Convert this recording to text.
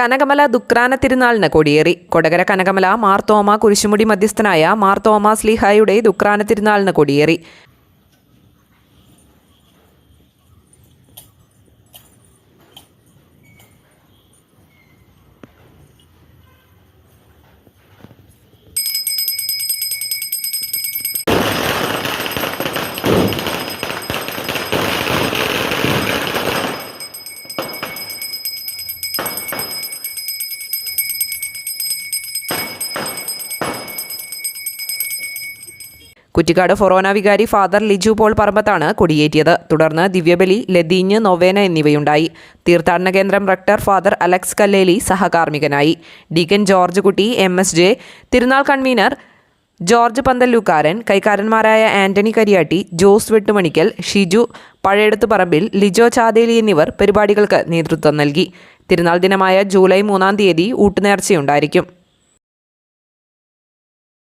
കനകമല ദുക്രാന തിരുനാളിന് കൊടിയേറി. കൊടകര കനകമല മാർത്തോമ കുരിശുമുടി മധ്യസ്ഥനായ മാർത്തോമ സ്ലീഹായുടെ ദുക്രാന തിരുനാളിന് കൊടിയേറി. കുറ്റിക്കാട് ഫൊറോന വികാരി ഫാദർ ലിജു പോൾ പറമ്പത്താണ് കൊടിയേറ്റിയത്. തുടർന്ന് ദിവ്യബലി ലതീഞ്ഞ് നൊവേന എന്നിവയുണ്ടായി. തീർത്ഥാടന കേന്ദ്രം rector father Alex Kalleli സഹകാർമികനായി deacon George Kutty M S J തിരുനാൾ കൺവീനർ ജോർജ് പന്തല്ലൂക്കാരൻ കൈക്കാരന്മാരായ ആന്റണി കരിയാട്ടി ജോസ് വെട്ടുമണിക്കൽ ഷിജു പഴയടത്ത് പറമ്പിൽ ലിജോ ചാതേലി എന്നിവർ പരിപാടികൾക്ക് നേതൃത്വം നൽകി. തിരുനാൾ ദിനമായ ജൂലൈ മൂന്നാം തീയതി ഊട്ടുനേർച്ചയുണ്ടായിരിക്കും.